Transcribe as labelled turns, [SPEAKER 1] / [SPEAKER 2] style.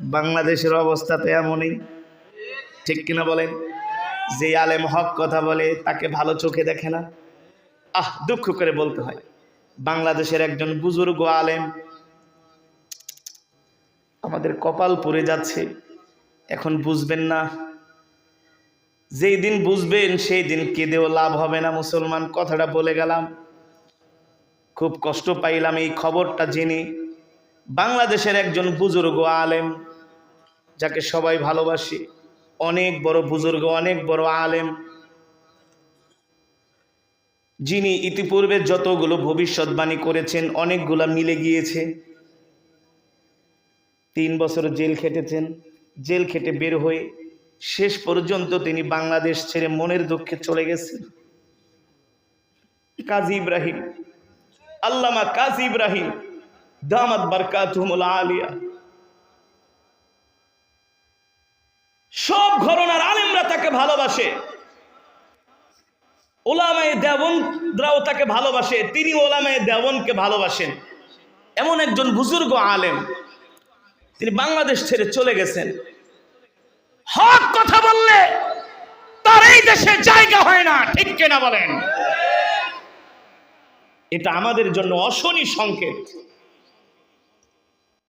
[SPEAKER 1] বাংলাদেশের অবস্থা তো এমনই। ঠিক কিনা বলেন? যে আলেম হক কথা বলে, তাকে ভালো চোখে দেখে না। আহ, দুঃখ করে বলতে হয়। বাংলাদেশের একজন বুজুর্গ আলেম আমাদের কপাল পড়ে যাচ্ছে। এখন বুঝবেন না। যেই দিন বুঝবেন, সেই দিন কেঁদেও লাভ হবে না, মুসলমান। কথাটা বলে গেলাম। খুব কষ্ট পাইলাম এই খবরটা জেনে। বাংলাদেশের একজন বুজুর্গ আলেম যাকে সবাই ভালোবাসে, অনেক বড় বুজুর্গ, অনেক বড় আলেম। যিনি ইতিপূর্বে যতগুলো ভবিষ্যৎবাণী করেছেন, অনেকগুলা মিলে গিয়েছে। তিন বছর জেল খেটেছেন। জেল খেটে বের হয়ে শেষ পর্যন্ত তিনি বাংলাদেশ ছেড়ে মনের দুঃখে চলে গেছেন। কাজী ইব্রাহিম, আল্লামা কাজী ইব্রাহিম, দামাত বারকাতুমুল আলিয়া। সব ঘরনার আলেমরা তাকে ভালোবাসে। ওলামায়ে দেবনরাও তাকে ভালোবাসে, তিনি ওলামায়ে দেবনকে ভালোবাসেন। এমন একজন বুজুর্গ আলেম, তিনি বাংলাদেশ ছেড়ে চলে গেছেন। হক কথা বললে তার এই দেশে জায়গা হয় না, ঠিক কেনা বলেন? এটা আমাদের জন্য অশনি সংকেত।